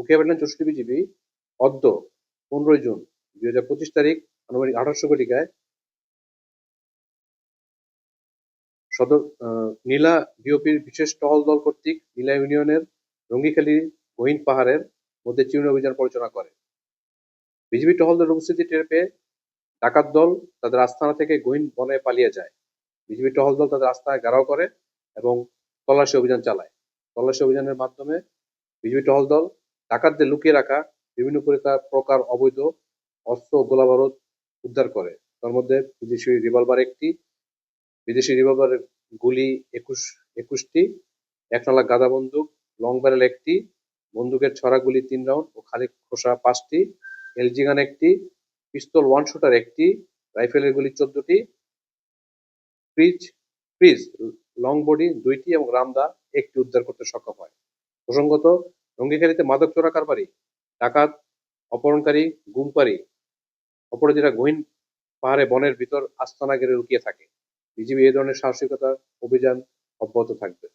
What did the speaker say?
Ukhia battalion চৌষট্টি BGB, অদ্য পনেরোই জুন দুই হাজার পঁচিশ তারিখ, আনুমানিক আঠারোশো ঘটিকায় সদর নীলা বিওপির বিশেষ টহল দল কর্তৃক নীলা ইউনিয়নের রঙ্গিখালী গহীন পাহাড়ের মধ্যে চিহ্ন অভিযান পরিচালনা করে। বিজিবি টহল দলের উপস্থিতি টের পেয়ে ডাকাত দল তাদের আস্থানা থেকে গহীন বনে পালিয়ে যায়। বিজিবি টহল দল তাদের আস্তানায় ঘেরাও করে এবং তল্লাশি অভিযান চালায়। তল্লাশি অভিযানের মাধ্যমে বিজিবি টহল দল ডাকাতদের লুকিয়ে রাখা, বিভিন্ন প্রকার প্রকার অবৈধ অস্ত্র ও গোলাবারুদ উদ্ধার করে। তার মধ্যে বিদেশি রিভলভার একটি, বিদেশি রিভলভারের গুলি একুশ, একুশটি, একনালা গাদা বন্দুক, লং ব্যারেল একটি, বন্দুকের ছড়া গুলি তিন রাউন্ড ও খালি খোসা পাঁচটি, এলজি গান একটি, পিস্তল ওয়ান শুটার একটি, রাইফেলের গুলি চোদ্দটি, ফ্রিজ ফ্রিজ, লং বডি দুইটি এবং রামদা একটি উদ্ধার করতে সক্ষম হয়। প্রসঙ্গত রঙ্গিখালিতে মাদক চোরা কারবারি, ডাকাত, অপহরণকারী গুমকারী অপরাধীরা গহীন পাহাড়ে বনের ভিতর আস্তানা ঘিরে লুকিয়ে থাকে। বিজিবি এ ধরনের সাহসিকতা অভিযান অব্যাহত থাকবে।